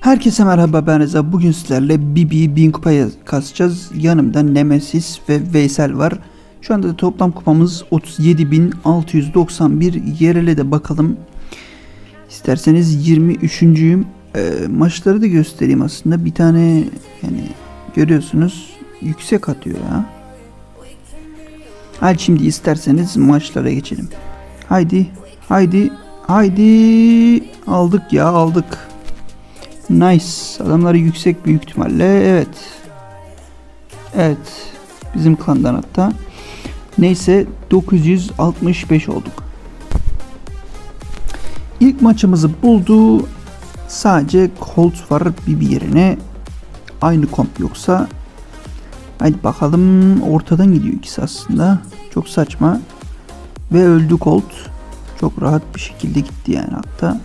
Herkese merhaba ben Reza. Bugün sizlerle BB 1000 kupaya kasacağız. Yanımda Nemesis ve Veysel var. Şu anda da toplam kupamız 37.691. Yerele de bakalım. İsterseniz 23.yüm. Ee, maçları da göstereyim aslında. Bir tane yani görüyorsunuz yüksek atıyor ya. Hadi şimdi isterseniz maçlara geçelim. Haydi, haydi, haydi. Aldık ya aldık. Nice. Adamları yüksek büyük ihtimalle. Evet. Evet. Bizim klandan hatta. Neyse 965 olduk. İlk maçımızı buldu. Sadece Colt var bir yerine. Aynı komp yoksa. Haydi bakalım. Ortadan gidiyor ikisi aslında. Çok saçma. Ve öldü Colt. Çok rahat bir şekilde gitti yani hatta.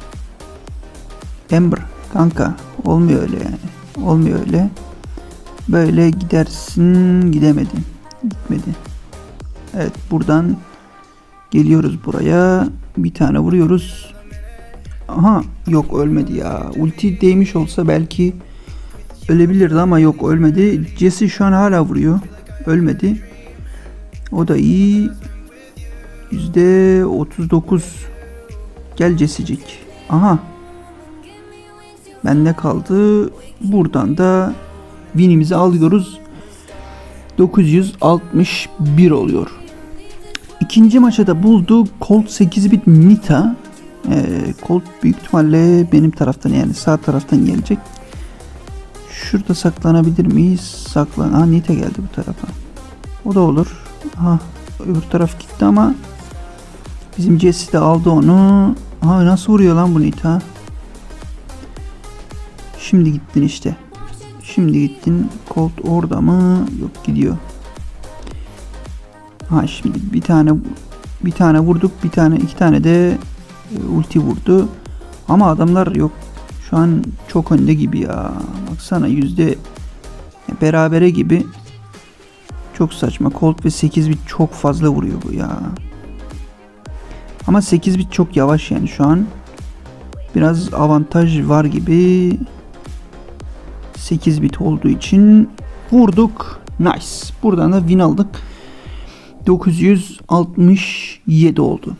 Ember kanka olmuyor öyle yani. Olmuyor öyle. Böyle gidersin gidemedin. Gitmedi. Evet buradan geliyoruz buraya. Bir tane vuruyoruz. Aha yok ölmedi ya. Ulti değmiş olsa belki ölebilirdi ama yok ölmedi. Jesse şu an hala vuruyor. Ölmedi. O da iyi. Yüzde 39. Gel Jesse'cik. Aha Bende kaldı. Buradan da winimizi alıyoruz. 961 oluyor. İkinci maça da buldu. Colt 8 bit Nita. Ee, Colt büyük ihtimalle benim taraftan yani sağ taraftan gelecek. Şurada saklanabilir miyiz? Saklan. Ha Nita geldi bu tarafa. O da olur. Ha öbür taraf gitti ama bizim Jesse de aldı onu. Ha nasıl vuruyor lan bu Nita? Şimdi gittin işte. Şimdi gittin. Colt orada mı? Yok gidiyor. Ha şimdi bir tane bir tane vurduk. Bir tane iki tane de e, ulti vurdu. Ama adamlar yok. Şu an çok önde gibi ya. Baksana yüzde berabere gibi. Çok saçma. Colt ve 8 bit çok fazla vuruyor bu ya. Ama 8 bit çok yavaş yani şu an. Biraz avantaj var gibi. 8 bit olduğu için vurduk. Nice. Buradan da win aldık. 967 oldu.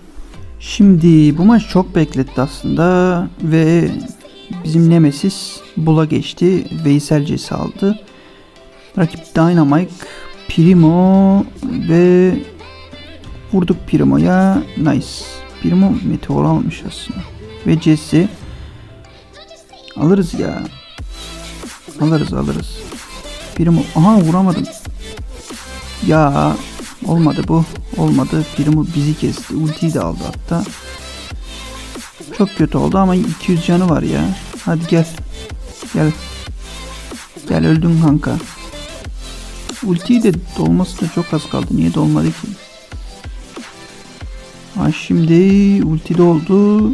Şimdi bu maç çok bekletti aslında ve bizim Nemesis Bula geçti. Veysel Cesi aldı. Rakip Dynamite, Primo ve vurduk Primo'ya. Nice. Primo Meteor almış aslında. Ve Jesse alırız ya. Alırız alırız. Primo aha vuramadım. Ya olmadı bu. Olmadı. Primo bizi kesti. Ultiyi de aldı hatta. Çok kötü oldu ama 200 canı var ya. Hadi gel. Gel. Gel öldün kanka. Ultiyi de dolması da çok az kaldı. Niye dolmadı ki? Ha şimdi ulti doldu.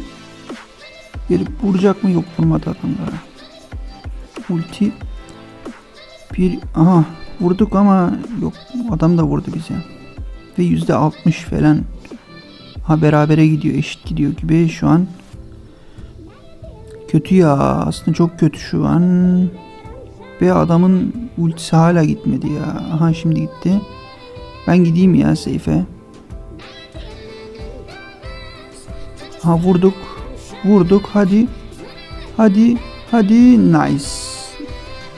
Gelip vuracak mı? Yok vurmadı adamlara ulti. Bir aha vurduk ama yok adam da vurdu bize. Ve yüzde 60 falan. Ha berabere gidiyor eşit gidiyor gibi şu an. Kötü ya aslında çok kötü şu an. Ve adamın ultisi hala gitmedi ya. Aha şimdi gitti. Ben gideyim ya seyfe ha vurduk. Vurduk hadi. Hadi hadi nice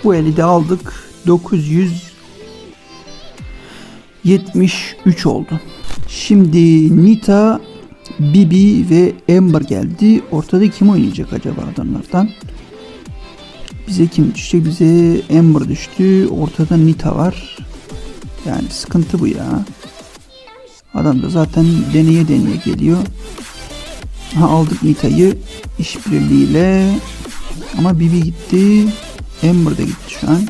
bu eli de aldık. 973 oldu. Şimdi Nita, Bibi ve Amber geldi. Ortada kim oynayacak acaba adamlardan? Bize kim düşecek? Bize Amber düştü. Ortada Nita var. Yani sıkıntı bu ya. Adam da zaten deneye deneye geliyor. Ha aldık Nita'yı işbirliğiyle. Ama Bibi gitti. Amber da gitti şu an.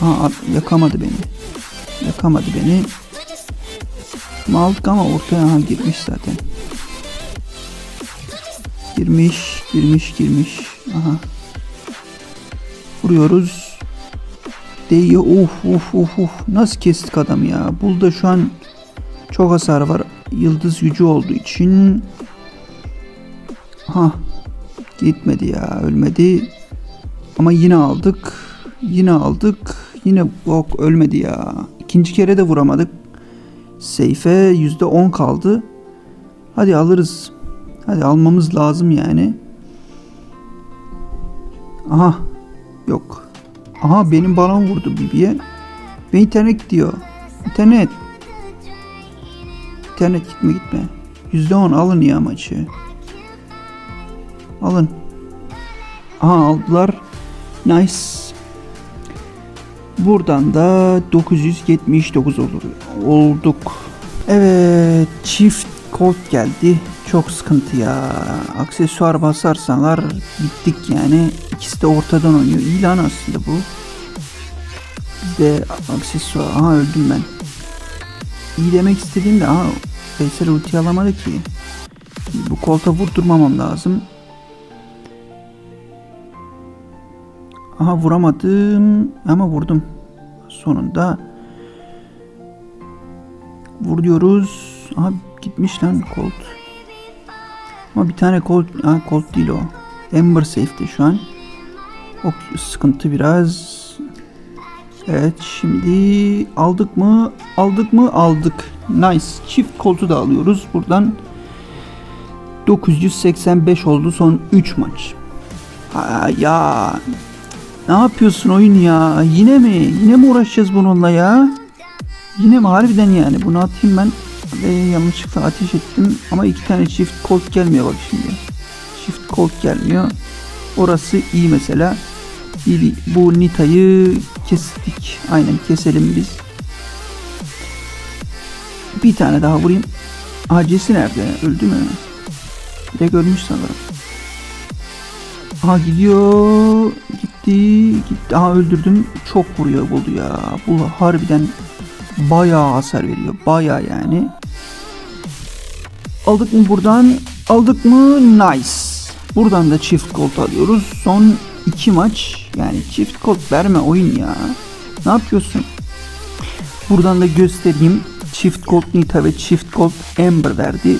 Ha yakamadı beni. Yakamadı beni. Ama aldık ama ortaya ha girmiş zaten. Girmiş, girmiş, girmiş. Aha. Vuruyoruz. Değiyor. Uf uf uf uf. Nasıl kestik adam ya. Bulda şu an çok hasar var. Yıldız gücü olduğu için. Ha Gitmedi ya ölmedi. Ama yine aldık. Yine aldık. Yine yok ölmedi ya. İkinci kere de vuramadık. Seyfe %10 kaldı. Hadi alırız. Hadi almamız lazım yani. Aha. Yok. Aha benim balon vurdu Bibi'ye. Ve internet gidiyor. İnternet. İnternet gitme gitme. %10 alın ya maçı. Alın. Aha aldılar. Nice. Buradan da 979 olur. Olduk. Evet çift kod geldi. Çok sıkıntı ya. Aksesuar basarsanlar bittik yani. İkisi de ortadan oynuyor. İyi lan aslında bu. Bizde aksesuar. Aha öldüm ben. İyi demek istediğim de aha Veysel ulti alamadı ki. Bu kolta vurdurmamam lazım. Aha vuramadım ama vurdum. Sonunda vuruyoruz. Aha gitmiş lan Colt. Ama bir tane Colt, ha Colt değil o. Ember safe'de şu an. O sıkıntı biraz. Evet şimdi aldık mı? Aldık mı? Aldık. Nice. Çift koltu da alıyoruz. Buradan 985 oldu son 3 maç. Ha, ya ne yapıyorsun oyun ya? Yine mi? Yine mi uğraşacağız bununla ya? Yine mi? Harbiden yani. Bunu atayım ben. Ve yanlışlıkla ateş ettim. Ama iki tane çift kolt gelmiyor bak şimdi. Çift kolt gelmiyor. Orası iyi mesela. İyi, bu Nita'yı kestik. Aynen keselim biz. Bir tane daha vurayım. Acesi nerede? Öldü mü? Direkt ölmüş sanırım. Aha gidiyor. Gitti. Gitti. Aha öldürdüm. Çok vuruyor buldu ya. Bu harbiden bayağı hasar veriyor. Bayağı yani. Aldık mı buradan? Aldık mı? Nice. Buradan da çift gold alıyoruz. Son iki maç. Yani çift gold verme oyun ya. Ne yapıyorsun? Buradan da göstereyim. Çift gold Nita ve çift gold Amber verdi.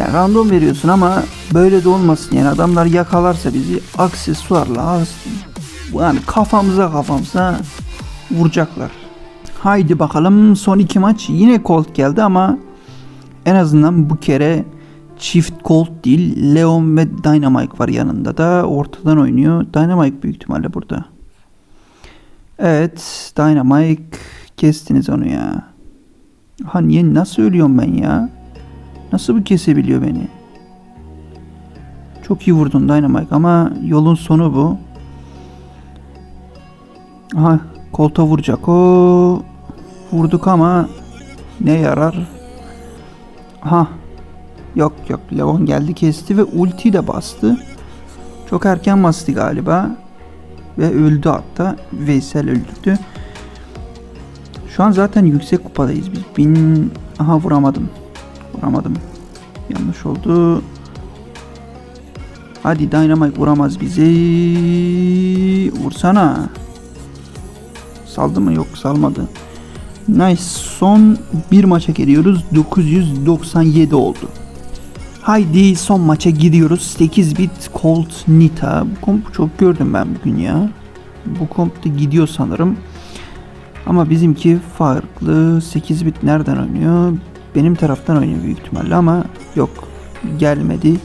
Yani random veriyorsun ama böyle de olmasın yani adamlar yakalarsa bizi aksesuarla yani kafamıza kafamıza vuracaklar. Haydi bakalım son iki maç yine Colt geldi ama en azından bu kere çift Colt değil Leon ve Dynamite var yanında da ortadan oynuyor. Dynamite büyük ihtimalle burada. Evet Dynamite kestiniz onu ya. Ha niye nasıl ölüyorum ben ya? Nasıl bu kesebiliyor beni? Çok iyi vurdun Dynamite ama yolun sonu bu. Aha kolta vuracak o. Vurduk ama ne yarar? Aha. Yok yok Leon geldi kesti ve ulti de bastı. Çok erken bastı galiba. Ve öldü hatta. Veysel öldürdü. Şu an zaten yüksek kupadayız biz. Bin... Aha vuramadım. Vuramadım. Yanlış oldu. Hadi Dynamite vuramaz bizi. Vursana. Saldı mı? Yok salmadı. Nice. Son bir maça geliyoruz. 997 oldu. Haydi son maça gidiyoruz. 8 bit Colt Nita. Bu kompu çok gördüm ben bugün ya. Bu komp da gidiyor sanırım. Ama bizimki farklı. 8 bit nereden oynuyor? Benim taraftan oynuyor büyük ihtimalle ama yok. Gelmedi.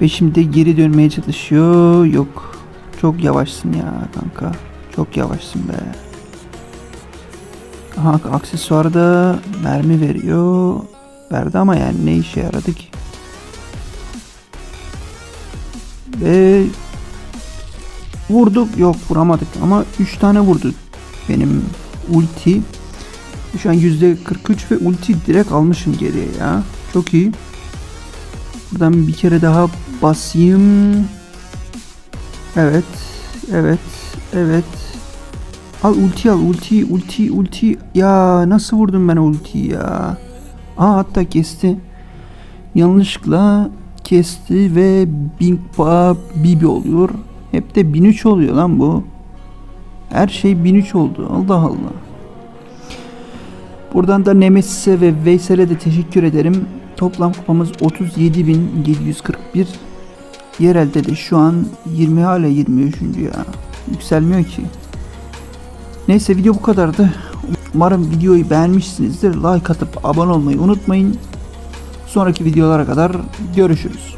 Ve şimdi geri dönmeye çalışıyor. Yok. Çok yavaşsın ya kanka. Çok yavaşsın be. Aha aksesuarı da mermi veriyor. Verdi ama yani ne işe yaradı ki? Ve vurduk. Yok vuramadık ama 3 tane vurdu benim ulti. Şu an %43 ve ulti direkt almışım geriye ya. Çok iyi. Buradan bir kere daha basayım. Evet. Evet. Evet. Al ulti al ulti ulti ulti. Ya nasıl vurdum ben ultiyi ya. Aa hatta kesti. Yanlışlıkla kesti ve Bingpa Bibi oluyor. Hep de 1003 oluyor lan bu. Her şey 1003 oldu. Allah Allah. Buradan da Nemesis'e ve Veysel'e de teşekkür ederim. Toplam kupamız 37.741. Yerelde de şu an 20 hala 23. ya. Yükselmiyor ki. Neyse video bu kadardı. Umarım videoyu beğenmişsinizdir. Like atıp abone olmayı unutmayın. Sonraki videolara kadar görüşürüz.